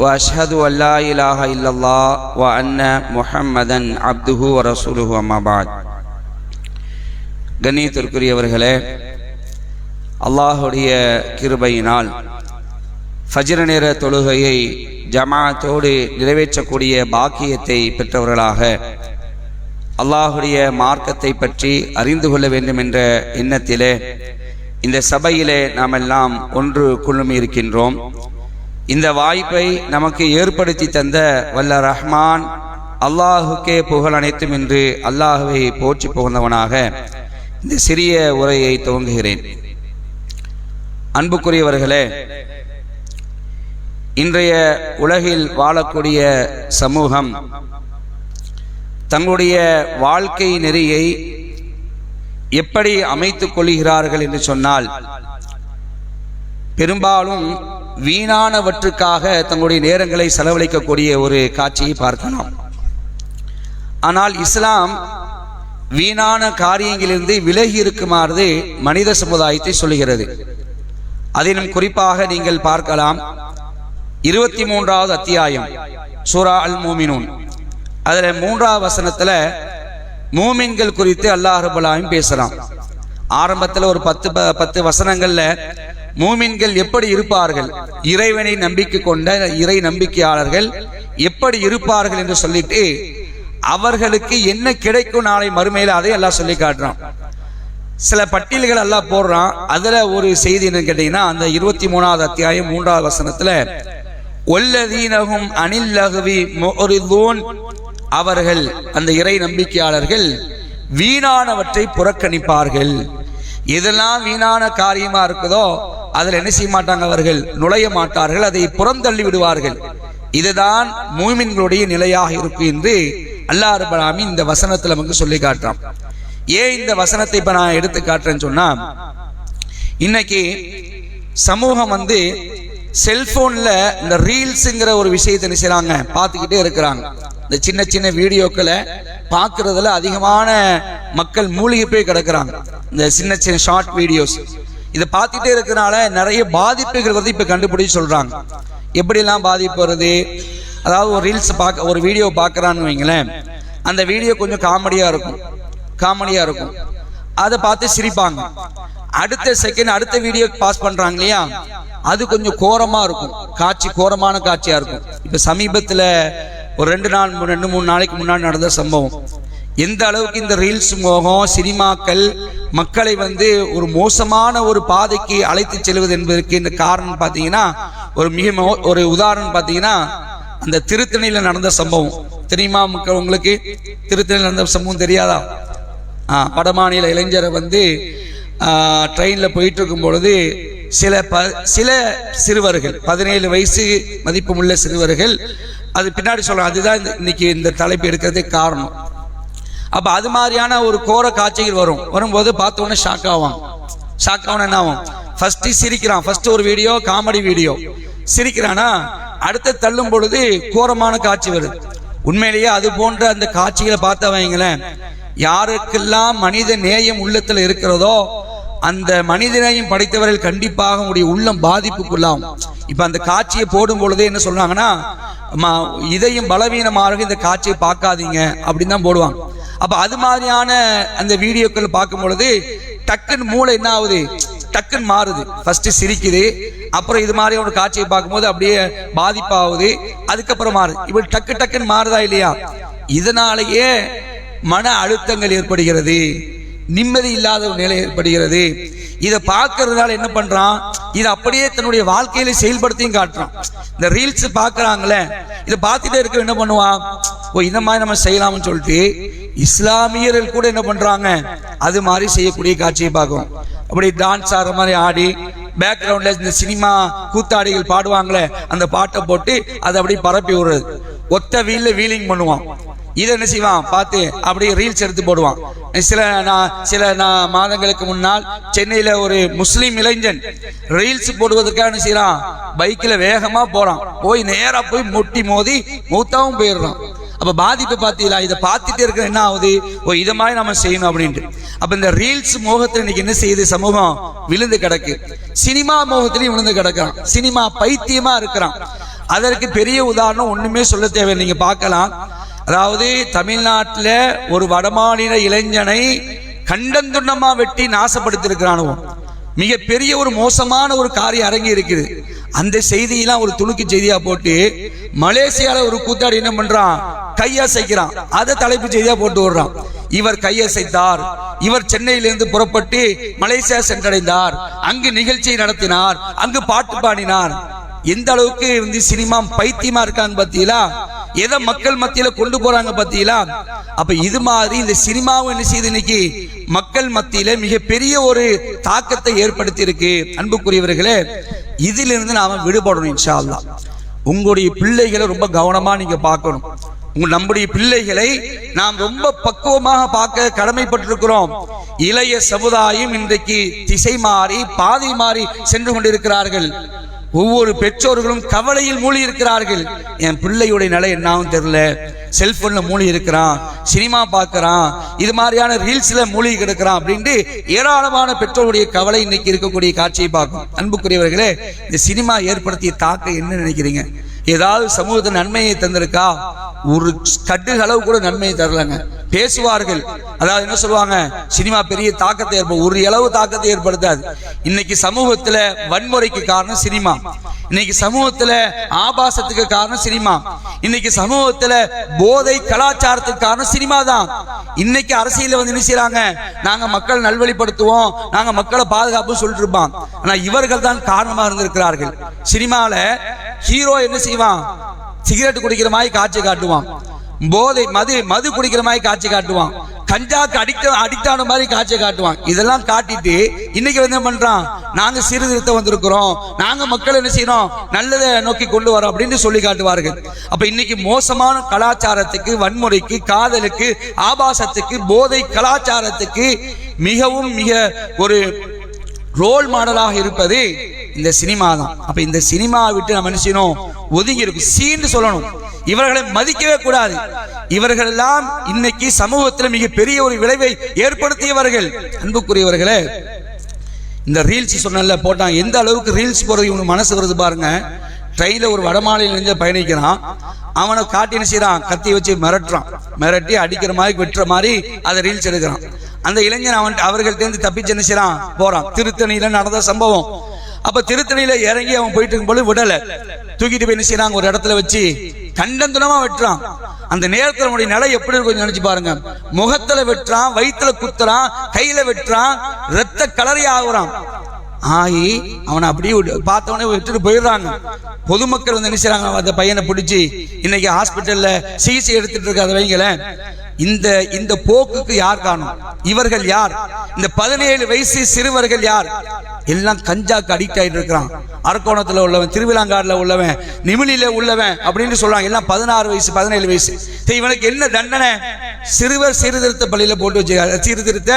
واشهد ان لا اله الا الله وان محمدا عبده ورسوله اما بعد கண்ணியத்திற்குரியவர்களே அல்லாஹுடைய கிருபையினால் ஃபஜ்ர நேர தொழுகையை ஜமாத்தோடு நிறைவேற்றக்கூடிய பாக்கியத்தை பெற்றவர்களாக அல்லாஹுடைய மார்க்கத்தை பற்றி அறிந்து கொள்ள வேண்டும் என்ற எண்ணத்திலே இந்த சபையிலே நாம் எல்லாம் ஒன்று குழுமி இருக்கின்றோம் இந்த வாய்ப்பை நமக்கு ஏற்படுத்தி தந்த வல்ல ரஹ்மான் அல்லாஹுக்கே புகழ் அனைத்தும் என்று அல்லாஹுவை போற்றி புகழ்ந்தவனாக இந்த சிறிய உரையை துவங்குகிறேன். அன்புக்குரியவர்களே இன்றைய உலகில் வாழக்கூடிய சமூகம் தங்களுடைய வாழ்க்கை நெறியை எப்படி அமைத்துக் கொள்கிறார்கள் என்று சொன்னால் பெரும்பாலும் வீணானவற்றுக்காக தங்களுடைய நேரங்களை செலவழிக்கக்கூடிய ஒரு காட்சியை பார்க்கலாம். ஆனால் இஸ்லாம் வீணான காரியங்களிலிருந்து விலகி இருக்குமாறு மனித சமுதாயத்தை சொல்லுகிறது. அதிலும் குறிப்பாக நீங்கள் பார்க்கலாம் இருபத்தி மூன்றாவது அத்தியாயம் சூரா அல் மூமினூன் அதில் மூன்றாவது வசனத்துல மூமின்கள் குறித்து அல்லாஹ் ரபுல்லாயும் பேசுறான். ஆரம்பத்தில் ஒரு பத்து ப- பத்து வசனங்கள்ல மூமின்கள் எப்படி இருப்பார்கள்? இறைவனை நம்பிக்கை கொண்ட இறை நம்பிக்கையாளர்கள் எப்படி இருப்பார்கள் என்று சொல்லிட்டு அவர்களுக்கு என்ன கிடைக்கும் நாளை மறுமையில் அதை எல்லாம் சொல்லி காட்டுறான். சில பட்டியல்கள் எல்லாம் போடுறான். அதுல ஒரு செய்தி என்னன்னு கேட்டீங்கன்னா அந்த இருபத்தி மூணாவது அத்தியாயம் மூன்றாவது வசனத்துல ஒல்லதீனகும் அனில் லகுவி முறிதூன் அவர்கள் அந்த இறை நம்பிக்கையாளர்கள் வீணானவற்றை புறக்கணிப்பார்கள். எதெல்லாம் வீணான காரியமா இருக்குதோ அதில் என்ன செய்ய மாட்டாங்க அவர்கள்? நுழைய மாட்டார்கள் அதை புறந்தள்ளி விடுவார்கள். இதுதான் மூமின்களுடைய நிலையாக இருக்கும் என்று அல்லாஹ் ரப்பல் இந்த வசனத்தில் நமக்கு சொல்லி காட்டுறான். ஏன் இந்த வசனத்தை இப்போ நான் எடுத்து காட்டுறேன்னு சொன்னால் இன்னைக்கு சமூகம் வந்து செல்போனில் இந்த ரீல்ஸுங்கிற ஒரு விஷயத்தை என்ன செய்கிறாங்க பார்த்துக்கிட்டே இருக்கிறாங்க. இந்த சின்ன சின்ன வீடியோக்களை பார்க்குறதுல அதிகமான மக்கள் மூழ்கி போய் கிடக்கிறாங்க. இந்த சின்ன சின்ன ஷார்ட் வீடியோஸ் இதை பார்த்துட்டே இருக்கிறனால நிறைய பாதிப்புகள் வந்து இப்போ கண்டுபிடிச்சு சொல்கிறாங்க எப்படிலாம் பாதிப்பு வருது? அதாவது ஒரு ரீல்ஸ் பார்க்க ஒரு வீடியோ பார்க்குறான்னு வைங்களேன். அந்த வீடியோ கொஞ்சம் காமெடியாக இருக்கும். காமெடியாக இருக்கும். அதை பார்த்து சிரிப்பாங்க. அடுத்த செகண்ட் அடுத்த வீடியோ பாஸ் பண்ணுறாங்க இல்லையா? அது கொஞ்சம் கோரமாக இருக்கும். காட்சி கோரமான காட்சியாக இருக்கும். இப்போ சமீபத்தில் ஒரு ரெண்டு நாள் ரெண்டு மூணு நாளைக்கு முன்னாடி நடந்த சம்பவம். எந்த அளவுக்கு இந்த ரீல்ஸ் மோகம் சினிமாக்கள் மக்களை வந்து ஒரு மோசமான ஒரு பாதைக்கு அழைத்து செல்வது என்பதற்கு இந்த காரணம் பார்த்தீங்கன்னா ஒரு மிக ஒரு உதாரணம் பார்த்தீங்கன்னா அந்த திருத்தணியில் நடந்த சம்பவம். தெரியுமா மக்கள் உங்களுக்கு? திருத்தணியில் நடந்த சம்பவம் தெரியாதா? ஆ, வடமாநில இளைஞரை வந்து ட்ரெயினில் போயிட்டு இருக்கும் பொழுது சில ப சில சிறுவர்கள் பதினேழு வயசு மதிப்புமுள்ள சிறுவர்கள் அது பின்னாடி சொல்கிறேன் அதுதான் இந்த- இன்னைக்கு இந்த தலைப்பு எடுக்கிறதுக்கு காரணம். அப்ப அது மாதிரியான ஒரு கோர காட்சிகள் வரும். வரும்போது பார்த்த உடனே ஷாக் ஆவான். ஷாக் ஆகணும் என்ன ஆகும் ஃபர்ஸ்ட் சிரிக்கிறான். ஃபர்ஸ்ட் ஒரு வீடியோ காமெடி வீடியோ சிரிக்கிறானா? அடுத்து தள்ளும் பொழுது கோரமான காட்சி வருது உண்மையிலேயே அது போன்ற அந்த காட்சிகளை பார்த்த வைங்களேன் யாருக்கெல்லாம் மனித நேயம் உள்ளத்துல இருக்கிறதோ அந்த மனிதனையும் படைத்தவர்கள் கண்டிப்பாக உங்களுடைய உள்ளம் பாதிப்புக்குள்ளாகும். இப்ப அந்த காட்சியை போடும் பொழுது என்ன சொல்றாங்கன்னா அம்மா, இதயம் பலவீனமாக இந்த காட்சியை பார்க்காதீங்க அப்படின்னு தான் போடுவாங்க. அப்ப அது மாதிரியான அந்த வீடியோக்கள் பார்க்கும் பொழுது டக்குன்னு மூளை என்ன ஆகுது? டக்குன்னு மாறுது. ஃபர்ஸ்ட் சிரிக்குது அப்புறம் இது மாதிரி ஒரு காட்சியை பார்க்கும்போது அப்படியே பாதிப்பாகுது அதுக்கப்புறம் மாறுது இப்படி டக்கு டக்குன்னு மாறுதா இல்லையா? இதனாலேயே மன அழுத்தங்கள் ஏற்படுகிறது நிம்மதி இல்லாத ஒரு நிலை ஏற்படுகிறது. இதை பார்க்கறதுனால என்ன பண்றான்? இதை அப்படியே தன்னுடைய வாழ்க்கையில செயல்படுத்தியும் காட்டுறான். இந்த ரீல்ஸ் பார்க்குறாங்களே இதை பார்த்துட்டே இருக்க என்ன பண்ணுவான்? ஓ இந்த மாதிரி நம்ம செய்யலாம்னு சொல்லிட்டு இஸ்லாமியர்கள் கூட என்ன பண்றாங்க? அது மாதிரி செய்யக்கூடிய காட்சியை பார்க்கும் அப்படி டான்ஸ் ஆடுற மாதிரி ஆடி பேக்ரவுண்ட்ல இந்த சினிமா கூத்தாடிகள் பாடுவாங்களே அந்த பாட்டை போட்டு அதை அப்படி பரப்பி விடுறது. ஒத்த வீல்ல வீலிங் பண்ணுவான். இதை என்ன செய்வான்? பார்த்து அப்படியே ரீல்ஸ் எடுத்து போடுவான். சில நான் சில நான் மாதங்களுக்கு முன்னால் சென்னையில் ஒரு முஸ்லீம் இளைஞன் ரீல்ஸ் போடுவதற்காக என்ன செய்யறான்? பைக்கில் வேகமாக போகிறான் போய் நேராக போய் முட்டி மோதி மூத்தாவும் போயிடுறான். அப்ப பாதிப்பு பார்த்தீங்களா இதை பார்த்துட்டே இருக்கிற என்ன ஆகுது? ஓ இதை மாதிரி நம்ம செய்யணும் அப்படின்ட்டு. அப்ப இந்த ரீல்ஸ் மோகத்தில் இன்னைக்கு என்ன செய்யுது? சமூகம் விழுந்து கிடக்கு. சினிமா மோகத்திலையும் விழுந்து கிடக்கிறான். சினிமா பைத்தியமா இருக்கிறான். அதற்கு பெரிய உதாரணம் ஒண்ணுமே சொல்ல தேவை நீங்க பார்க்கலாம். அதாவது தமிழ்நாட்டில் ஒரு வடமாநில இளைஞனை கண்டந்துண்டமா வெட்டி நாசப்படுத்தியிருக்கிறானுவோம் மிகப்பெரிய ஒரு மோசமான ஒரு காரியம் அரங்கி இருக்குது. அந்த செய்தியெல்லாம் ஒரு துணுக்கு செய்தியா போட்டு மலேசியால ஒரு கூத்தாடி என்ன பண்றான்? கையசைக்கிறான் அதை தலைப்பு செய்தியா போட்டு விடுறான். இவர் கையசைத்தார் இவர் சென்னையிலிருந்து புறப்பட்டு மலேசியா சென்றடைந்தார். அங்கு நிகழ்ச்சியை நடத்தினார். அங்கு பாட்டு பாடினார். எந்த அளவுக்கு வந்து சினிமா பைத்தியமா இருக்கான்னு பாத்தீங்களா? எதை மக்கள் மத்தியில கொண்டு போறாங்க பாத்தீங்களா? அப்ப இது மாதிரி இந்த சினிமாவும் என்ன செய்யுது இன்னைக்கு? மக்கள் மத்தியில மிகப்பெரிய ஒரு தாக்கத்தை ஏற்படுத்தி இருக்கு அன்புக்குரியவர்களே இதிலிருந்து நாம விடுபடணும் இன்ஷா அல்லா உங்களுடைய பிள்ளைகளை ரொம்ப கவனமா நீங்க பார்க்கணும். உங்கள் நம்முடைய பிள்ளைகளை நாம் ரொம்ப பக்குவமாக பார்க்க கடமைப்பட்டிருக்கிறோம். இளைய சமுதாயம் இன்றைக்கு திசை மாறி பாதை மாறி சென்று கொண்டிருக்கிறார்கள். ஒவ்வொரு பெற்றோர்களும் கவலையில் மூழ்கி இருக்கிறார்கள் என் பிள்ளையுடைய நிலை என்னாவும் தெரியல. செல்போன்ல மூழ்கி இருக்கிறான் சினிமா பார்க்கறான் இது மாதிரியான ரீல்ஸ்ல மூழ்கி கிடக்கிறான் அப்படின்ட்டு ஏராளமான பெற்றோருடைய கவலை இன்னைக்கு இருக்கக்கூடிய காட்சியை பார்க்கும். அன்புக்குரியவர்களே இந்த சினிமா ஏற்படுத்திய தாக்கம் என்ன நினைக்கிறீங்க? ஏதாவது சமூகத்தின் நன்மையை தந்திருக்கா? ஒரு கட்டு அளவு கூட நன்மையை தரலங்க. பேசுவார்கள். அதாவது என்ன சொல்லுவாங்க? சினிமா பெரிய தாக்கத்தை ஏற்படும் ஒரு அளவு தாக்கத்தை ஏற்படுத்தாது. இன்னைக்கு சமூகத்துல வன்முறைக்கு காரணம் சினிமா. இன்னைக்கு சமூகத்துல ஆபாசத்துக்கு காரணம் சினிமா. இன்னைக்கு சமூகத்துல போதை கலாச்சாரத்துக்கு காரணம் சினிமா தான். இன்னைக்கு அரசியல வந்து என்ன செய்யறாங்க? நாங்க மக்கள் நல்வழிப்படுத்துவோம். நாங்க மக்களை பாதுகாப்பு சொல்லிட்டு இருப்பான் ஆனா இவர்கள் தான் காரணமா இருந்திருக்கிறார்கள். சினிமால ஹீரோ என்ன செய்வான்? சிகரெட் குடிக்கிற மாதிரி காட்சி காட்டுவான். போதை மது மது குடிக்கிற மாதிரி காட்சி காட்டுவான். கஞ்சாக்கு அடிக்ட் அடிக்ட் ஆன மாதிரி காட்சி காட்டுவான். இதெல்லாம் காட்டிட்டு இன்னைக்கு வந்து என்ன பண்றான்? நாங்க சீர்திருத்தம் வந்திருக்கிறோம். நாங்க மக்கள் என்ன செய்யறோம்? நல்லதை நோக்கி கொண்டு வரோம் அப்படின்னு சொல்லி காட்டுவார்கள். அப்ப இன்னைக்கு மோசமான கலாச்சாரத்துக்கு வன்முறைக்கு காதலுக்கு ஆபாசத்துக்கு போதை கலாச்சாரத்துக்கு மிகவும் மிக ஒரு ரோல் மாடலாக இருப்பது இந்த சினிமா தான். அப்ப இந்த சினிமாவை விட்டு நம்ம என்ன ஒதுங்கி இருக்கும் சீன்னு சொல்லணும். இவர்களை மதிக்கவே கூடாது. இவர்கள் எல்லாம் இன்னைக்கு சமூகத்தில் மிகப்பெரிய ஒரு விளைவை ஏற்படுத்தியவர்கள். அன்புக்குரியவர்களே இந்த ரீல்ஸ் சொன்னல போட்டான். எந்த அளவுக்கு ரீல்ஸ் போறது இவங்க மனசு வருது பாருங்க. ட்ரெயினில் ஒரு வடமாநில பயணிக்கிறான். அவனை காட்டி என்ன செய்யறான் கத்தி வச்சு மிரட்டுறான். மிரட்டி அடிக்கிற மாதிரி வெட்டுற மாதிரி அதை ரீல்ஸ் எடுக்கிறான். அந்த இளைஞன் அவன் அவர்கள்ட்ட இருந்து தப்பிச்சு என்ன செய்யறான் போறான். திருத்தணியில நடந்த சம்பவம். அப்ப திருத்தணியில இறங்கி அவன் போயிட்டு இருக்கும்போது விடல. தூக்கிட்டு போய் என்ன செய்யறாங்க ஒரு இடத்துல வச்சு கண்டந்துனமா வெட்டுறான். அந்த நேரத்துல நம்முடைய நிலை எப்படி இருக்கும் நினைச்சு பாருங்க. முகத்துல வெட்டுறான் வயிற்றுல குத்துறான் கையில வெட்டுறான் ரத்த கலரி ஆகுறான் ஆகி அவனை அப்படியே விட்டு- பார்த்தவனே விட்டுட்டு போயிடுறாங்க. பொதுமக்கள் வந்து என்ன அந்த பையனை பிடிச்சி இன்னைக்கு ஹாஸ்பிட்டல்ல சிகிச்சை எடுத்துட்டு இருக்காத வைங்கள இந்த இந்த போக்குக்கு யார் காணும் இவர்கள் யார்? இந்த பதினேழு வயசு சிறுவர்கள் யார்? எல்லாம் கஞ்சாக்கு அடிக்ட் ஆகிட்டு இருக்கிறான். அரக்கோணத்தில் உள்ளவன் திருவிழாங்காடில் உள்ளவன் நிமிலில உள்ளவன் அப்படின்னு சொல்றாங்க. எல்லாம் பதினாறு வயசு பதினேழு வயசு. இவனுக்கு என்ன தண்டனை? சிறுவர் சீர்திருத்த பள்ளியில போட்டு வச்சு சீர்திருத்த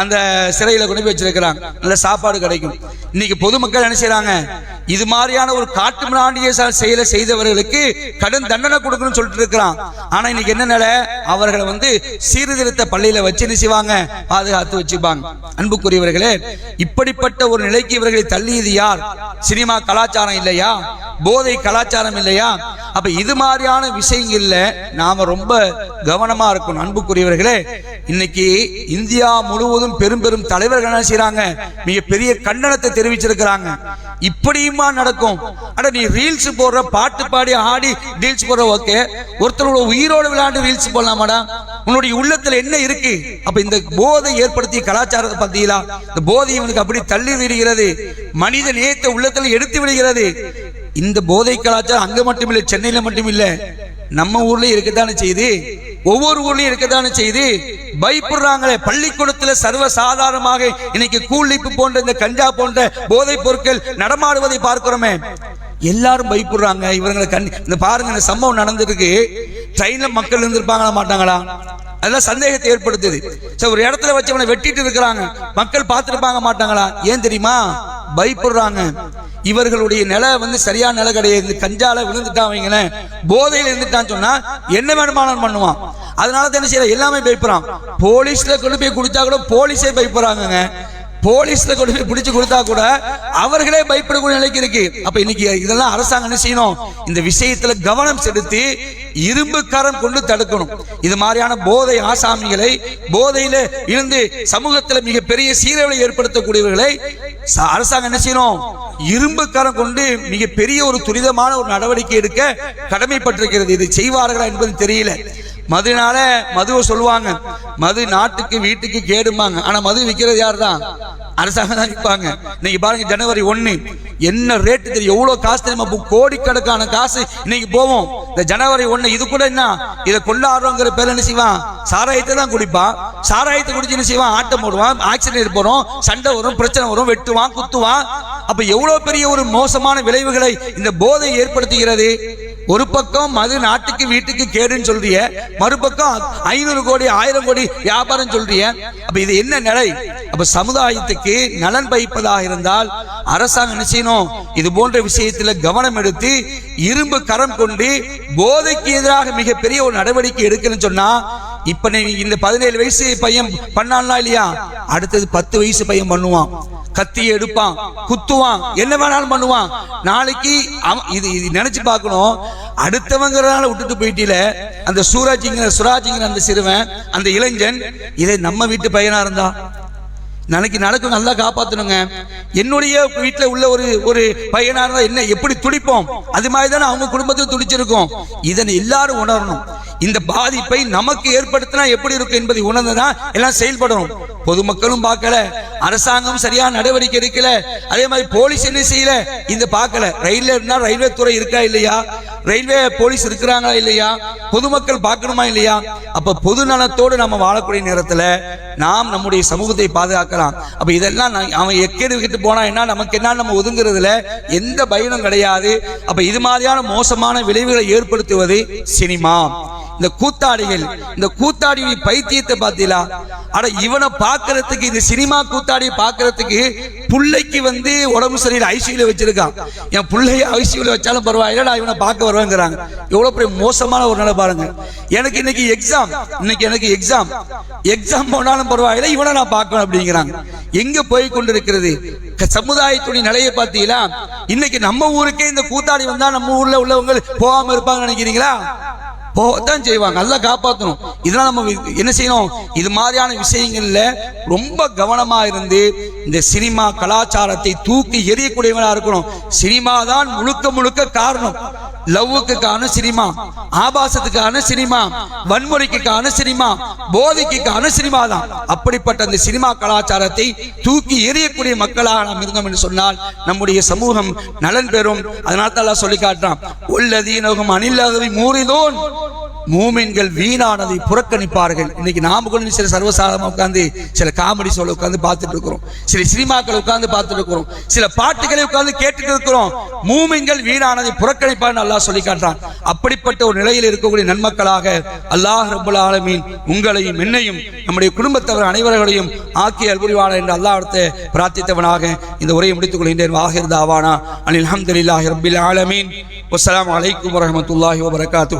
அந்த சிறையில கொண்டு போய் வச்சிருக்கிறாங்க. நல்ல சாப்பாடு கிடைக்கும். இன்னைக்கு பொதுமக்கள் என்ன செய்றாங்க? இது மாதிரியான ஒரு காட்டு மிராண்டிய செயலை செய்தவர்களுக்கு கடும் தண்டனை கொடுக்கணும்னு சொல்லிட்டு இருக்கிறான். ஆனா இன்னைக்கு என்ன நிலை? அவர்களை வந்து சீர்திருத்த பள்ளியில வச்சு என்ன செய்வாங்க? பாதுகாத்து வச்சுப்பாங்க. அன்புக்குரியவர்களே இப்படிப்பட்ட ஒரு நிலைக்கு இவர்களை தள்ளியது யார்? சினிமா கலாச்சாரம் இல்லையா? போதை கலாச்சாரம் இல்லையா? அப்ப இது மாதிரியான விஷயங்கள்ல நாம ரொம்ப கவனமா இருக்கணும். அன்புக்குரியவர்களே இன்னைக்கு இந்தியா முழுவதும் பெரும் பெரும் தலைவர்கள் என்ன செய்றாங்க? மிகப்பெரிய கண்டனத்தை தெரிவிச்சிருக்கிறாங்க. இப்படியுமா நடக்கும்? அட நீ ரீல்ஸ் போடுற பாட்டு பாடி ஆடி ரீல்ஸ் போடுற ஓகே. ஒருத்தரோட உயிரோடு விளையாண்டு ரீல்ஸ் போடலாமாடா? உன்னுடைய உள்ளத்துல என்ன இருக்கு? அப்ப இந்த போதை ஏற்படுத்திய கலாச்சாரத்தை பார்த்தீங்களா இந்த போதை இவனுக்கு அப்படி தள்ளி விடுகிறது. மனித நேயத்தை உள்ளத்துல எடுத்து விடுகிறது. இந்த போதை கலாச்சாரம் அங்க மட்டும் இல்லை சென்னையில மட்டும் இல்லை நம்ம ஊர்லயும் இருக்கத்தானே செய்யுது ஒவ்வொரு ஊர்லயும் இருக்கத்தானே செய்யுது பயப்படுறாங்களே பள்ளிக்கூடத்துல சர்வ சாதாரணமாக இன்னைக்கு கூலிப்பு போன்ற இந்த கஞ்சா போன்ற போதைப் பொருட்கள் நடமாடுவதை பார்க்கிறோமே. எல்லாரும் பயப்படுறாங்க இவங்களை கண் இந்த பாருங்க இந்த சம்பவம் நடந்திருக்கு. ட்ரெயின்ல மக்கள் இருந்திருப்பாங்களா மாட்டாங்களா? அதெல்லாம் சந்தேகத்தை ஏற்படுத்துது. சரி ஒரு இடத்துல வச்சவனை வெட்டிட்டு இருக்கிறாங்க. மக்கள் பார்த்துருப்பாங்க மாட்டாங்களா? ஏன் தெரியுமா? பயப்படுறாங்க. இவர்களுடைய நிலை வந்து சரியான நிலை கிடையாது. கஞ்சால விழுந்துட்டான் வைங்களேன். போதையில் இருந்துட்டான்னு சொன்னா என்ன வேணுமானாலும் பண்ணுவான்? அதனால தான் என்ன செய்யற எல்லாமே பயப்படுறான். போலீஸ்ல கொண்டு போய் குடிச்சா கூட போலீஸே பயப்படுறாங்க போலீஸ்ல கொண்டு போய் பிடிச்சு கொடுத்தா கூட அவர்களே பயப்படக்கூடிய நிலைக்கு இருக்கு. அப்ப இன்னைக்கு இதெல்லாம் அரசாங்கம் என்ன செய்யணும்? இந்த விஷயத்துல கவனம் செலுத்தி இரும்பு கரம் கொண்டு தடுக்கணும். இது மாதிரியான போதை ஆசாமிகளை போதையில இருந்து சமூகத்துல மிகப்பெரிய சீரழிவை ஏற்படுத்தக்கூடியவர்களை அரசாங்கம் என்ன செய்யணும்? இரும்பு கரம் கொண்டு மிகப்பெரிய ஒரு துரிதமான ஒரு நடவடிக்கை எடுக்க கடமைப்பட்டிருக்கிறது. இது செய்வார்களா என்பது தெரியல. மதுனால மதுவை சொல்லுவாங்க. மது நாட்டுக்கு வீட்டுக்கு கேடுமாங்க ஆனா மது விற்கிறது யார் தான் அரசாங்கம் தான் விற்பாங்க. இன்னைக்கு பாருங்க ஜனவரி ஒண்ணு என்ன ரேட்டு தெரியும்? எவ்வளவு காசு தெரியுமா? இப்போ கோடிக்கணக்கான காசு இன்னைக்கு போவோம். இந்த ஜனவரி ஒண்ணு இது கூட என்ன? இதை கொண்டாடுறோங்கிற பேர் என்ன செய்வான்? சாராயத்தை தான் குடிப்பான். சாராயத்தை குடிச்சு என்ன செய்வான்? ஆட்டம் போடுவான். ஆக்சிடென்ட் போறோம் சண்டை வரும் பிரச்சனை வரும் வெட்டுவான் குத்துவான். அப்ப எவ்வளவு பெரிய ஒரு மோசமான விளைவுகளை இந்த போதை ஏற்படுத்துகிறது? ஒரு பக்கம் மது நாட்டுக்கு வீட்டுக்கு கேடுன்னு சொல்றிய மறுபக்கம் ஐநூறு கோடி ஆயிரம் கோடி வியாபாரம் சொல்றிய. அப்ப இது என்ன நிலை? அப்ப சமுதாயத்துக்கு நலன் பயிப்பதாக இருந்தால் அரசாங்கம் என்ன செய்யணும்? இது போன்ற விஷயத்துல கவனம் எடுத்து இரும்பு கரம் கொண்டு போதைக்கு எதிராக மிகப்பெரிய ஒரு நடவடிக்கை எடுக்கணும்னு சொன்னா இப்ப நீ இந்த பதினேழு வயசு பையன் பண்ணான்னா இல்லையா? அடுத்தது பத்து வயசு பையன் பண்ணுவான். கத்தியை எடுப்பான் குத்துவான் என்ன வேணாலும் பண்ணுவான். நாளைக்கு அவன் இது இது நினைச்சு பார்க்கணும். அடுத்தவங்கிறனால விட்டுட்டு போயிட்டில அந்த சூராஜிங்கிற சுராஜிங்கிற அந்த சிறுவன் அந்த இளைஞன் இதை நம்ம வீட்டு பையனா இருந்தா நாளைக்கு நடக்கும் நல்லா காப்பாற்றணுங்க என்னுடைய வீட்டில் உள்ள ஒரு ஒரு பையனாக இருந்தால் என்ன எப்படி துடிப்போம்? அது மாதிரி தானே அவங்க குடும்பத்தை துடிச்சிருக்கோம். இதனை எல்லாரும் உணரணும். இந்த பாதிப்பை நமக்கு ஏற்படுத்தினா எப்படி இருக்கும் என்பதை உணர்ந்துதான் எல்லாம் செயல்படணும். பொதுமக்களும் பார்க்கல. அரசாங்கம் சரியான நடவடிக்கை எடுக்கல. அதே மாதிரி போலீஸ் என்ன செய்யல? இந்த பார்க்கல. ரயில்ல இருந்தா ரயில்வே துறை இருக்கா இல்லையா? ரயில்வே போலீஸ் இருக்கிறாங்களா இல்லையா? பொதுமக்கள் பார்க்கணுமா இல்லையா? அப்ப பொது நலத்தோடு நம்ம வாழக்கூடிய நேரத்துல நாம் நம்முடைய சமூகத்தை பாதுகாக்கலாம். அப்ப இதெல்லாம் அவன் எக்கேடு விட்டு போனா என்ன? நமக்கு என்ன? நம்ம ஒதுங்குறதுல எந்த பயனும் கிடையாது. அப்ப இது மாதிரியான மோசமான விளைவுகளை ஏற்படுத்துவது சினிமா. இந்த கூத்தாடிகள் இந்த கூத்தாடி பைத்தியத்தை பார்த்தீங்களா? ஆனா இவனை பார்க்கறதுக்கு இந்த சினிமா கூத்தாடியை பார்க்கறதுக்கு புள்ளைக்கு வந்து உடம்பு சரியில்லை ஐசியூல வச்சிருக்கான். என் பிள்ளைய ஐசியூல வச்சாலும் பரவாயில்ல நான் இவனை பார்க்க வருவேங்கிறாங்க. எவ்வளவு பெரிய மோசமான ஒரு நிலை பாருங்க. எனக்கு இன்னைக்கு எக்ஸாம் இன்னைக்கு எனக்கு எக்ஸாம் எக்ஸாம் போனாலும் பரவாயில்ல இவனை நான் பார்க்கணும் அப்படிங்கிறாங்க. எங்க போய் கொண்டிருக்கிறது? சமுதாயத்துடைய நிலையை பார்த்தீங்களா? இன்னைக்கு நம்ம ஊருக்கே இந்த கூத்தாடி வந்தா நம்ம ஊர்ல உள்ளவங்க போகாம இருப்பாங்க நினைக்கிறீங்களா? போகத்தான் செய்வாங்க. நல்லா காப்பாற்றணும் இதெல்லாம் நம்ம என்ன செய்யணும்? இது மாதிரியான விஷயங்கள்ல ரொம்ப கவனமா இருந்து இந்த சினிமா கலாச்சாரத்தை தூக்கி எரியக்கூடியவனாக இருக்கணும். சினிமா தான் முழுக்க முழுக்க காரணம். லவ்வுக்குக்கான சினிமா ஆபாசத்துக்கான சினிமா வன்முறைக்கான சினிமா போதைக்குக்கான சினிமா தான் அப்படிப்பட்ட அந்த சினிமா கலாச்சாரத்தை தூக்கி எறியக்கூடிய மக்களாக நாம் இருந்தோம் என்று சொன்னால் நம்முடைய சமூகம் நலன் பெறும். அதனால தான் சொல்லி காட்டுறான் உள்ளதீனகம் அனில்லாதவை மூறிதோன் மூமின்கள் வீணானதை புறக்கணிப்பார்கள். இன்னைக்கு நாம கூட சில சர்வசாதாரணமா உட்கார்ந்து சில காமெடி சொல்ல உட்காந்து பார்த்துட்டு இருக்கிறோம். சில சினிமாக்கள் உட்கார்ந்து பார்த்துட்டு இருக்கிறோம். சில பாட்டுகளை உட்கார்ந்து கேட்டுட்டு இருக்கிறோம். மூமின்கள் வீணானதை புறக்கணிப்பார்னு அல்லாஹ் சொல்லி காட்டுறான். அப்படிப்பட்ட ஒரு நிலையில் இருக்கக்கூடிய நன்மக்களாக அல்லாஹ் ரபுல் ஆலமீன் உங்களையும் என்னையும் நம்முடைய குடும்பத்தவர் அனைவர்களையும் ஆக்கி அல்புரிவான என்று அல்லாஹ்விடத்தை பிரார்த்தித்தவனாக இந்த உரையை முடித்துக் கொள்கின்றேன். வாகிருந்த தாவானா அனில் அஹமதுல்லாஹி ரபில் ஆலமீன். வஸ்ஸலாமு அலைக்கும் வரமத்துல்லாஹி வபரகாத்து